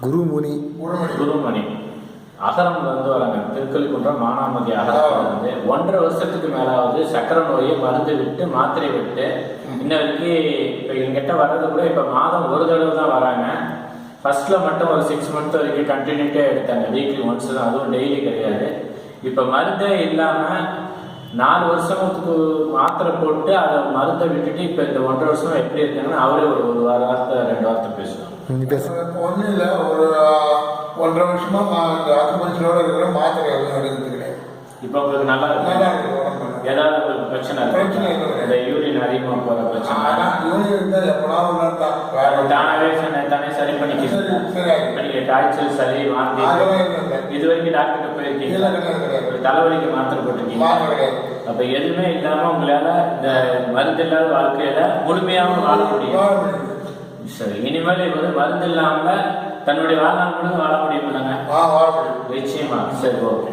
குருமுனி. குருமணி அகரம்ல இருந்து வராங்க திருக்கல்குன்றம் மானாமதி அகரத்துல இருந்து ஒன்றரை வருஷத்துக்கு மேலாவது சக்கரை நோயை மருந்து விட்டு மாத்திரை விட்டு இன்ன வரைக்கும் இப்போ எங்கிட்ட வர்றது கூட இப்போ மாதம் ஒரு தடவை தான் வராங்க. ஃபர்ஸ்ட்ல மட்டும் ஒரு சிக்ஸ் மந்த் வரைக்கும் கண்டினியூட்டே எடுத்தாங்க. வீக்லி ஒன்ஸ் தான். அதுவும் டெய்லி கிடையாது. இப்போ மருந்தே இல்லாம நாலு வருஷத்துக்கு மாத்திரை போட்டு அதை மருந்தை விட்டுட்டு இப்போ இந்த ஒன்றரை வருஷம் எப்படி இருக்காங்கன்னா அவரே ஒரு ஒரு வாரத்தை பேசுவாங்க நீ பேச ஒன்றும் இல்லை ஒரு ஒன்றரை வருஷமா மா- இந்த அக்குபஞ்சரோட இருக்கிற மாத்திரை எதுவும் கிடையாது இப்போ உங்களுக்கு நல்லா இருக்கு நல்லா இருக்கு உடம்பு ஏதாவது உங்களுக்கு பிரச்சனை பிரச்சனை இருக்கு இல்லை. இந்த யூரின் அதிகமாக போகிற பிரச்சனை ஆனால் யூனியன் இருந்தால் நாள் தான் வேற அது தானாவே சொன்ன தானே சரி பண்ணிக்கிது சரி, சரி. இப்போ நீங்கள் காய்ச்சல் சளி வாந்தி எதுவும் இல்லை. இது வரைக்கும் டாக்டர்கிட்ட போயிருக்கீங்க இல்லை, கிடையாது, கிடையாது. ஒரு தலைவலிக்கு மாத்திரை போட்டிருக்கீங்க மாத்திரை கிடையாது. அப்போ எதுவுமே இல்லாமல் உங்களால் இந்த மருந்து இல்லாத வாழ்க்கையில முழுமையாகவும் வாழ முடியும் வாழ முடியுது. சரி இனிமேல் வந்து மருந்து இல்லாமல் தன்னுடைய வாழ முடியும் வாழ முடியும். நிச்சயமா. சரி ஓகே.